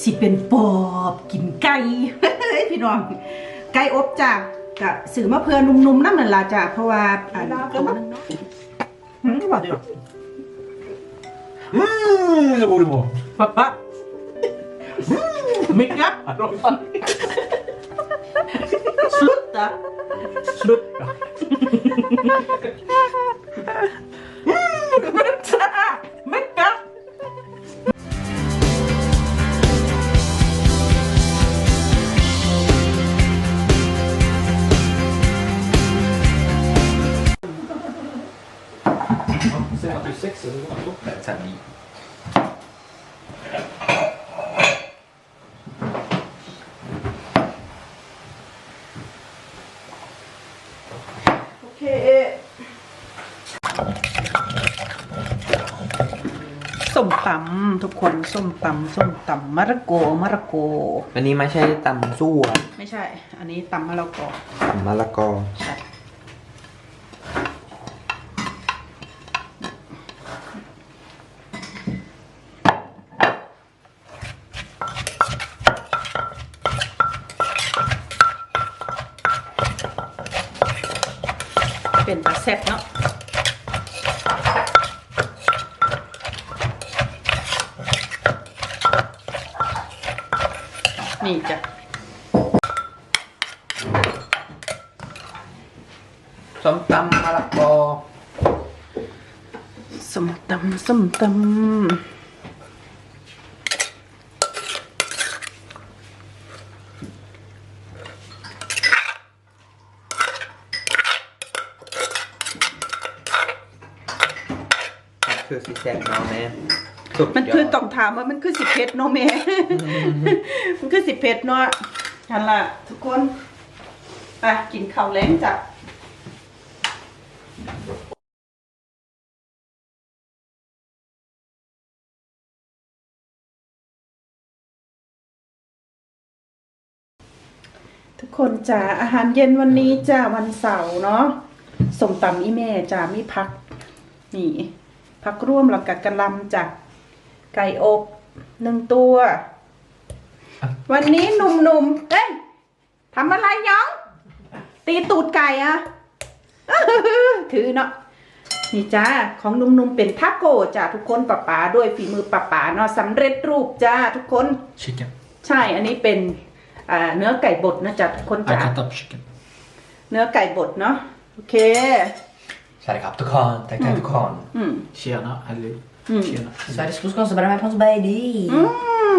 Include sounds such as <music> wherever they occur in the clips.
สิเป็นปอบกินไก่พี่น้อง ไก่อบจ้ะกะสื่อมาเพื่อนุ่มๆนั่นนั่นล่ะจ้ะเพราะว่าอันตัวนึงเนาะหืมว่าเดี๋ยว Mm, det borde vara. ป๊าป๊ามิกะ Sluta! Sluta. Mecka! ตำทุกคนส้มตำส้มตำมะระโกมะระโก อันนี้ไม่ใช่ตำซั่วไม่ใช่ อันนี้ตำมะละกอตำมะละกอ ใช่เป็นตาแซ่บเนาะ นี่จ้ะส้มตำมะละกอส้มตำส้มตำคือสีแซ่บเนาะแม่ สุดมันคือยดต้องถามว่ามันคือสิเพชรเนาะแม่ มันคือสิเพชรเนาะนั่นล่ะ ทุกคนไปกินข้าวแล้งจ้ะทุกคนจ้ะอาหารเย็นวันนี้จ้ะวันเสาร์เนาะสมตำอีแม่จ้ะมีพัก นี่พักร่วมแล้วกับกะหลำจ้ะ ไก่อบหนึ่งตัว วันนี้หนุ่มๆ เอ้ยทำอะไรยอง ตีตูดไก่อะถือเนาะนี่จ้าของหนุ่มๆเป็นทาโก้จ้าทุกคนปะป๋าด้วยฝีมือปะป๋าเนาะสำเร็จรูปจ้าทุกคน Chicken. ใช่อันนี้เป็นอ่าเนื้อไก่บดนะจ้าทุกคน I จ้า cut up chicken. เนื้อไก่บดเนาะโอเคสวัสดีครับทุกคนทักทายทุกคน อืม Tjena, eller Mm. tjena. สวัสดีทุกคนสบายไหมพ่อสบายดีอื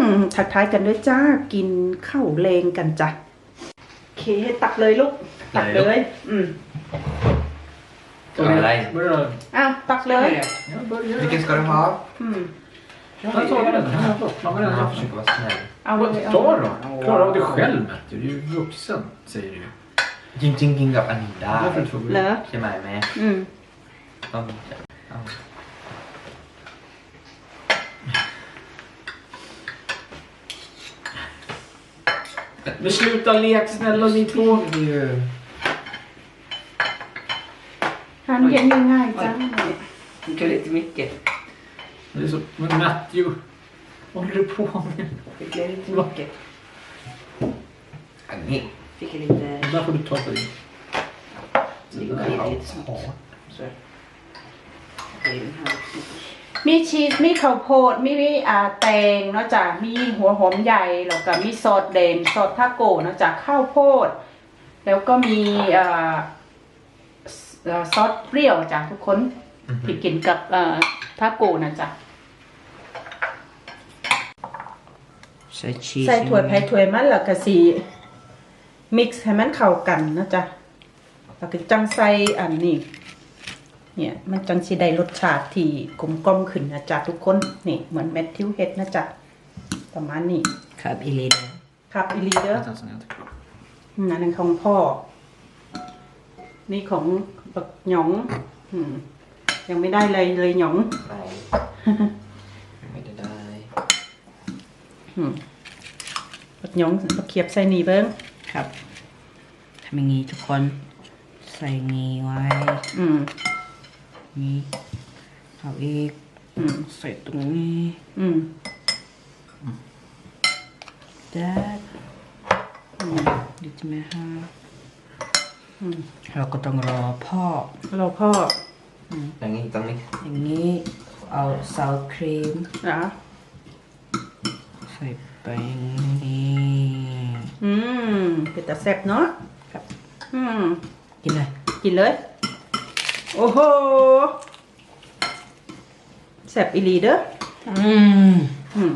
มทักทายกันด้วยจ้า กินข้าวเลงกันจ้ะโอเคตักเลยลูก ตักเลย อืม อะไร Börja. อ้าวตักเลย Ja, börja. Vilken ska du ha? อืม Jag tar den. Jag har fått. Ja, men den Jag här. försöker vara snäll. เอาเลย Ta เอาเลย då. Klara av dig själv Matthew. Du är ju vuxen, säger du ju. จริงๆกินกับอันนี้ได้ Varför tror du? เหรอใช่ไหมแม่อืม ต้องเอา Men sluta lek snälla ni två. Han kan ju inte. Det tog lite mycket. Det är så, men Matthew. Vad håller du på med? Det blev lite mycket. Nej. Fick jag lite... Där får du ta på dig. Det går lite snabbt. Så. Det är den här. มีชีส มีข้าวโพด มีอ่าแตงเนาะจ้ะมีหัวหอมใหญ่ แล้วก็มีซอสแดงซอสทาโก้เนาะจ้ะข้าวโพด แล้วก็มีอ่าเอ่อซอสเปรี้ยวจ้ะทุกคนที่กินกับเอ่อทาโก้นะจ้ะใส่ชีสใส่ถ้วยไผ่ถ้วยมันแล้วก็สีมิกซ์ให้มันเข้ากันนะจ๊ะแล้วก็จังใส่อันนี้ เนี่ยมันจังสิได้รสชาติที่กลมกล่อมขึ้นนะจ๊ะทุกคนนี่เหมือนแมทธิวเฮ็ดนะจ๊ะประมาณนี้ครับอีลีเดอร์ครับอีลีเดอร์ Vänta, sen är jag inte klar. อันนั้นของพ่อ นี่ของบักหยองอืมยังไม่ได้เลยเลยหยองไหนไม่ได้ได้อืมบักหยองบักเขียบใส่นี่เบิ้งครับทำอย่างนี้ทุกคนใส่งี้ไว้ อืม นี่เอาอีกอืมใส่ตรงนี้อืม that ดิจิเมฮะเราก็ต้องรอพ่อเราพ่ออย่างนี้ตรงนี้อย่างนี้เอาซาวครีมนะใส่ไปอย่างนี้อืมเป็นตาแซ่บเนาะครับ อืมกินเลย กินเลย โอ้โหแซ่บอีหลีเด้ออืมอืม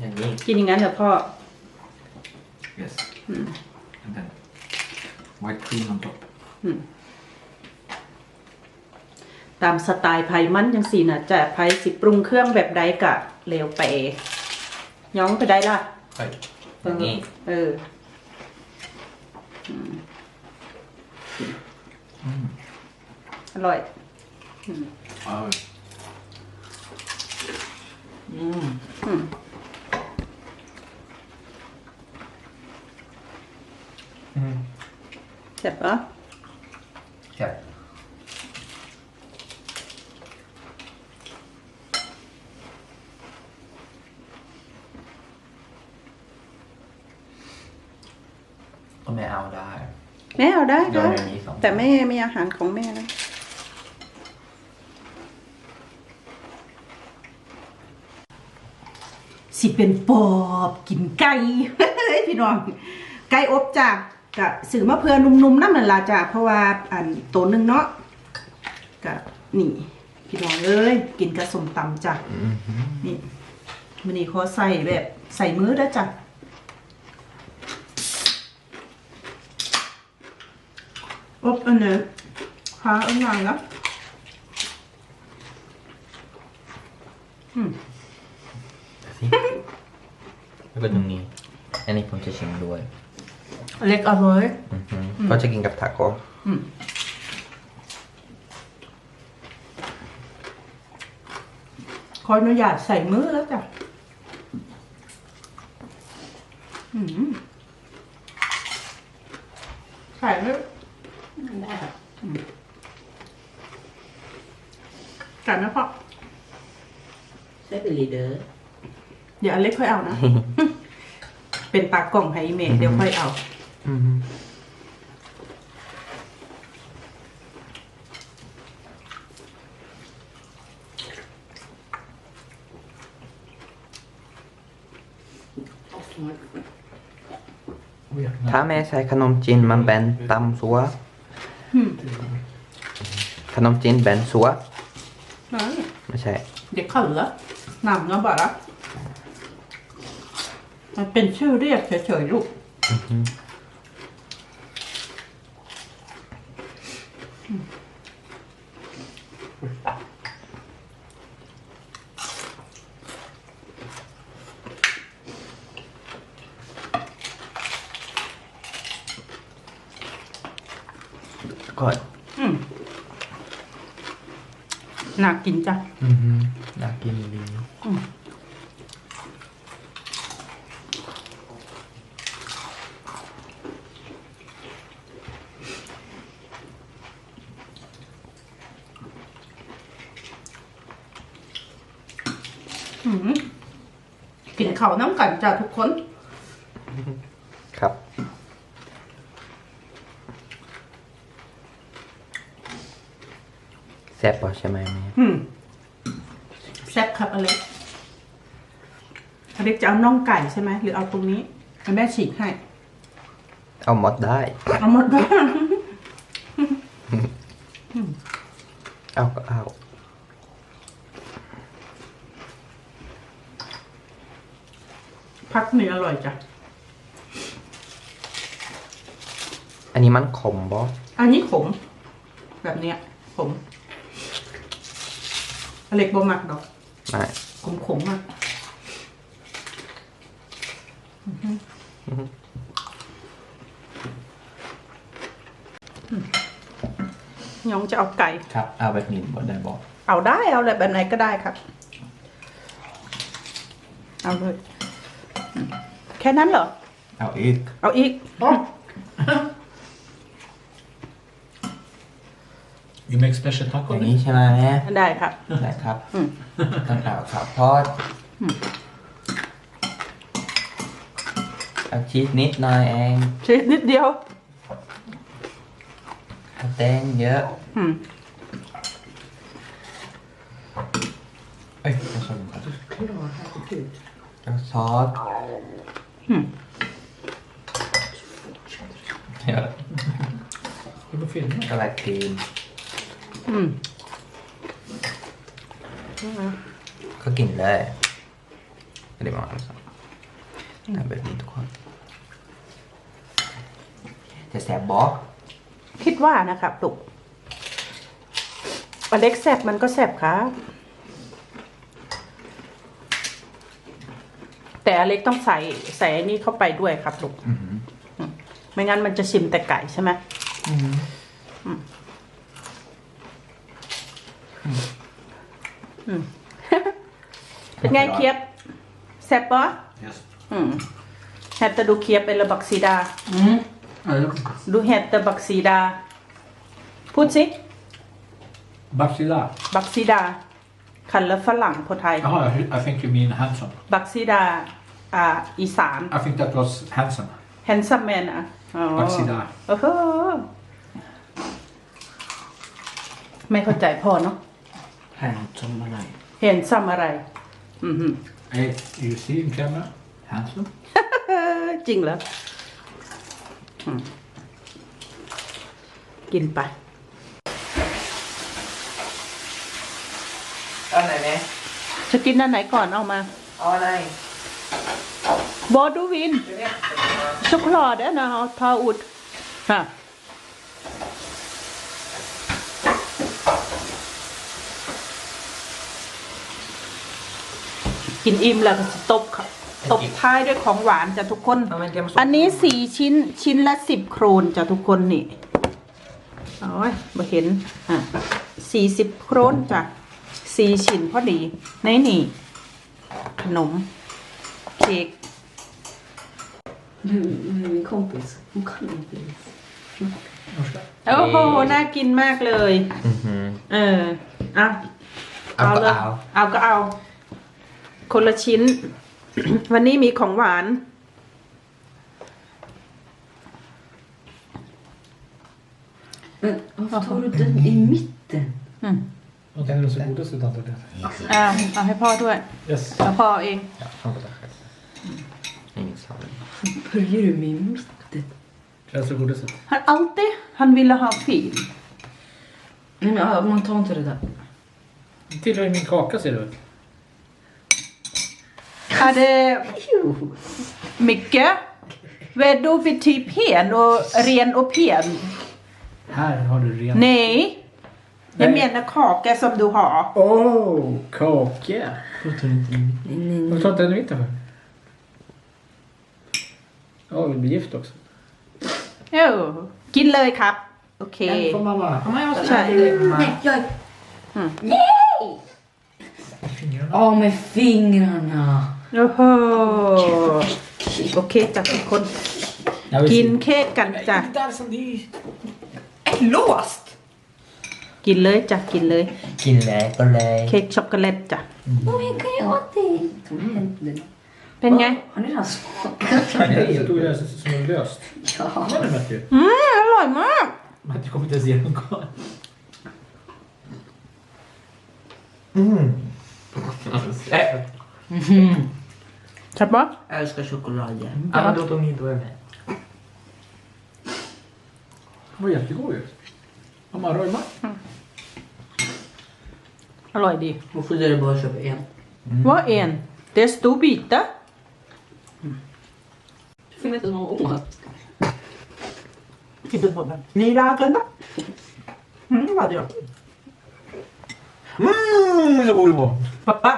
อย่างนี้ กินอย่างนั้นเหรอพ่อ Yes. And then white cream on top. ตามสไตล์ไผ่มันจังสี่น่ะจะไผ่สิปรุงเครื่องแบบใดกะเร็วไปย้องไปได้ล่ะ Right. อย่างนี้ เออ อร่อย Oh. อืมเสร็จปะใช่ก็ไม่เอาได้ แม่เอาได้โดนค่ะอย่างนี้สอง แต่แม่มีอาหารของแม่นะ สิเป็นปอบกินไก่เฮ้ยพี่น้อง ไก่อบจ้ะกะสื่อมาเพื่อนุ่มๆน้ำมันละจ้ะเพราะว่าอันตัวหนึงเนาะกะนี่ พี่น้องเอ้ยกินกระสมตำจ้ะนี่มันนี่เขาใส่แบบ ใส่มือได้อจ้ะอบอันเนี้ยหาอันอย่างนะอืม แล้วก็ตรงนี้ อันนี้ผมจะชิมด้วย เล็กอร่อย อือหือก็จะกินกับทาโก้อืม ขออนุญาตใส่มือแล้วจ้ะอืมใส่เลยได้ครับใส่ไหมพ่อใส่ไปลีเดอร์เดี๋ยวอันเล็กค่อยเอานะ เป็นตากล่องให้เมย์เดี๋ยวค่อยเอาอือหือ Weird. ถ้าแม่ใส่ขนมจีนมันแบนตำสัวอืมขนมจีนแบนสัวนั่นไม่ใช่ เด็กเขาเหลือหนำเนาะบอกแล้ว มันเป็นชื่อเรียกเฉยๆลูกอือหือก็อืมน่ากินจ้ะ อือหืออยากกินดี อืม กินเขาวน้ำกันจ้ะทุกคน ครับ แซ่บป่ะใช่ไหมแม่อืมแซ่บครับอเล็กอเล็กจะเอาน่องไก่ใช่ไหมหรือเอาตรงนี้ให้แม่ฉีกให้ เอาหมดได้ เอาหมดบ้านเอาก็เอา พักนี่อร่อยจ้ะ อันนี้มันขมบ่อันนี้ขม แบบเนี้ยขมอเล็กบ่มักดอก ไม่ขมขมๆอะยองจะเอาไก่ ครับเอาแบบนี้บ่ได้บอกเอาได้เอาแบบไหนก็ได้ครับ เอาเลย แค่นั้นเหรอ เอาอีก เอาอีก You make special taco อย่างนี้ใช่ไหมแม่ได้ครับ ได้ครับอืม ต้องเอาข้าวโพดเอาชีสนิดหน่อยเองชีสนิดเดียว เอาแตงเยอะอืม เอ้ยผสมกัน Klar, herregud. แล้วซอส อืม เยอะ Det är på filmen. ก็ลายครีมอืมก็กินเลยไม่ได้มาแล้วสักทำแบบนี้ทุกคนจะแสบบอคิดว่านะครับลูกอเล็กแซบมันก็แซบครับแต่อเล็กต้องใส่ใส่อันนี้เข้าไปด้วยครับลูกอือหือไม่งั้นมันจะชิมแต่ไก่ใช่ไหม อือหือเป็นไงเคียบแซบปะ Yes. อืมแฮตเตอร์ดูเคียบเป็นระบักซีดา Mm. Ja, det luktar gott. ดูแฮตเตอร์บักซีดา พูดสิ Baksida. บักซีดา คันแล้วฝรั่งพอไทย Jaha, I- I think you mean handsome. บักซีดา อ่า อีสาน I think that was handsome. แฮนซัมแมนอะอ๋อ บักซีดา โอ้โห ไม่เข้าใจพอเนาะ Handsome อะไรเห็นซัมอะไร อือหือ Hey, you see in camera? Handsome. จริงเหรออืมกินไป เอาไหนเนี่ยจะกินอันไหนก่อนเอามา เอาอะไรบอดูวิน choklad är när jag tar ut. Här. กินอิ่มแล้วก็จะตบค่ะตบท้ายด้วยของหวานจ้ะทุกคน เอามันเตรียมสุกอันนี้สี่ชิ้นชิ้นละสิบโครนจ้ะทุกคนนี่โอ้ยมาเห็นอะสี่สิบโครนจ้ะสี่ชิ้นพอดีในนี่ ขนม เค้ก Nu, nu är min kompis. Hon kan inte. Norska. โอ้โห น่ากินมากเลย อือหือ เอออะเอาก็เลยเอา เอาก็เอา คนละชิ้น วันนี้มีของหวาน <coughs> Men varför tar du den i mitten? อืม Och den är så godast utan det. เอาเอาให้พ่อด้วย Yes. เอาพ่อเอง Ja, sån går det. Ingen sallad. Börjar du med mitten? Känns det godast? han alltid han ville ha fil Nej men ja, man tar inte det där. Det tillhör ju min kaka ser du. Är det mycket vad då för typ hen och ren och pen Här har du ren... nej jag Nej. menar kaka som du har Åh, oh, kaka. Jag tar inte i mitt. Nej, nej, Varför nej. tar inte den i mitten för? Ja, vi blir gift också. เออกินเลยครับโอเค En för mamma. Mamma jag måste Så. Nej, jag... Mm. Nej! Fingrarna. Av med fingrarna. โอ้โหโอเคจ้ะทุกคน Jag vill กิน se. เค้กกันจ้ะ Nej, där som det är. Är låst! กินเลยจ้ะกินเลย กินเลยก็เลยเค้กช็อกโกแลตจ้ะ Mamma jag kan göra det. Tog ni händerna? เป็นไง Har ni redan smakat? Nej, jag tog det som som är löst. Ja. Vad är det Matthew? อืมอร่อยมาก Matthew kommer inte ens ge någon kvar. อืม แซ่บใช่ปะ Jag älskar choklad. ja. เอามาดูตรงนี้ด้วยแม่ Den var jättegod ju. Mamma, röjma. อร่อยดี Varför är det bara att köpa en? ว่าเอ็นเดสตูบิตะ Det finns inte så många mat. กินหมดแบบนี่ราเกินนะอืมว่าเดียวอืม så god på. ป๊า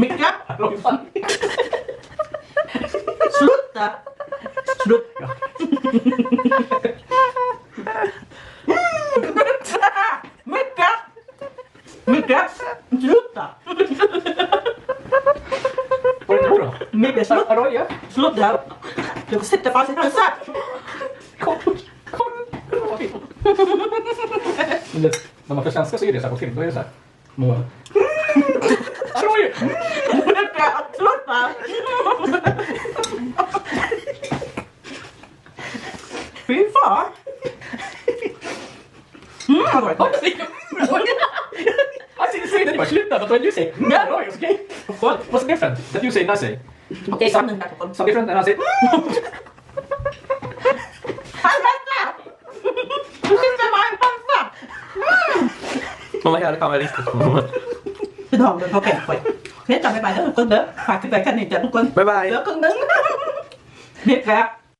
ป๊ามิกะ sluta sluta Micke Micke sluta Vad är det nu då? Micke sluta Roja? sluta jag sätter fast i halsen Kom, kom. Men det, när man får svenska så är det så här på film. Då är det så här. Mamma. Tror ju! รถมา ฟรีฟ้าอืมอร่อย I didn't say that you were sluta, but when you say yeah, no, it's okay. What? What's the difference that you say and I say? โอเคคำหนึ่งนะทุกคน So different than I say. พันพันจ้ะคุณจะมาพันจ้ะ Man var jävligt kameralistisk. พี่ทองเดินเขาแก่ไปเฮ้ยจำไม่ไปแล้วทุกคนเด้อฝากกันไปกันนี่จ้ะทุกคน Bye bye. เหลือครึ่งนึงนี่ครับ